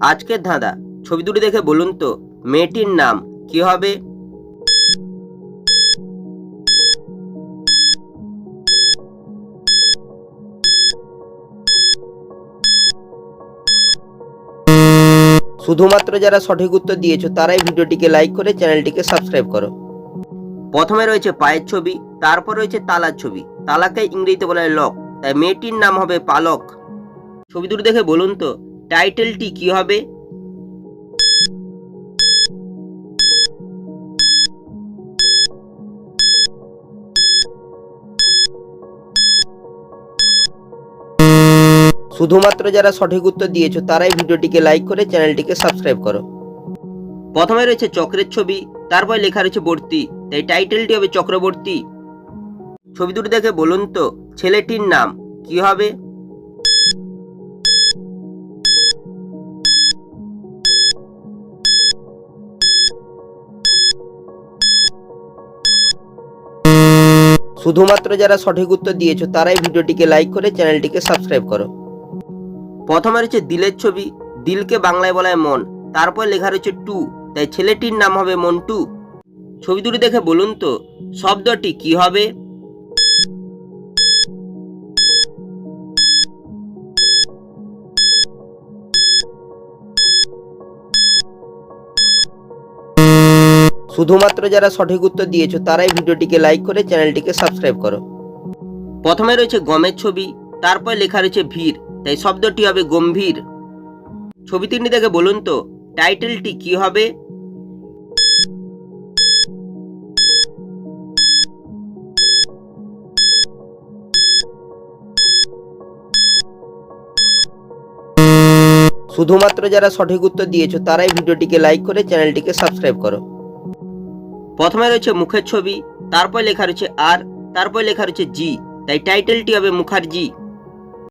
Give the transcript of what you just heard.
আজকের ধাঁধা। ছবি দুটি দেখে বলুন তো, মেয়েটির নাম কি হবে? শুধুমাত্র যারা সঠিক উত্তর দিয়েছ, তারাই ভিডিওটিকে লাইক করে চ্যানেলটিকে সাবস্ক্রাইব করো। প্রথমে রয়েছে পায়ের ছবি, তারপর রয়েছে তালার ছবি। তালাকে ইংরেজিতে বলা হয় লক তাই মেয়েটির নাম হবে পালক। ছবি দুটো দেখে বলুন তো টাইটেলটি কি হবে? শুধুমাত্র যারা সঠিক উত্তর দিয়েছ, তারাই ভিডিওটিকে লাইক করে চ্যানেলটিকে সাবস্ক্রাইব করো। প্রথমে রয়েছে চক্রের ছবি, তারপর লেখা রয়েছে বর্তি তাই টাইটেলটি হবে চক্রবর্তী। ছবি দুটো দেখে বলুন তো, ছেলেটির নাম কি হবে? শুধুমাত্র যারা সঠিক উত্তর দিয়েছ, তারাই ভিডিওটিকে লাইক করে চ্যানেলটিকে সাবস্ক্রাইব করো। প্রথমে রয়েছে দিলের ছবি। দিলকে বাংলায় বলা হয় মন। তারপর লেখা রয়েছে টু। তাই ছেলেটির নাম হবে মন্টু। ছবি দুটি দেখে বলুন তো, শব্দটি কি হবে? শুধুমাত্র যারা সঠিক উত্তর দিয়েছ, তারাই ভিডিওটিকে লাইক করে চ্যানেলটিকে সাবস্ক্রাইব করো। প্রথমে রয়েছে গমের ছবি, তারপর লেখা রয়েছে ভিড়, তাই শব্দটি হবে গম্ভীর। ছবি তিনটি দেখে বলুন তো টাইটেলটি কি হবে? শুধুমাত্র যারা সঠিক উত্তর দিয়েছ, তারাই ভিডিওটিকে লাইক করে চ্যানেলটিকে সাবস্ক্রাইব করো। প্রথমে রয়েছে মুখের ছবি, তারপর লেখা রয়েছে আর, তারপর লেখা রয়েছে জি। তাই টাইটেলটি হবে মুখার্জি।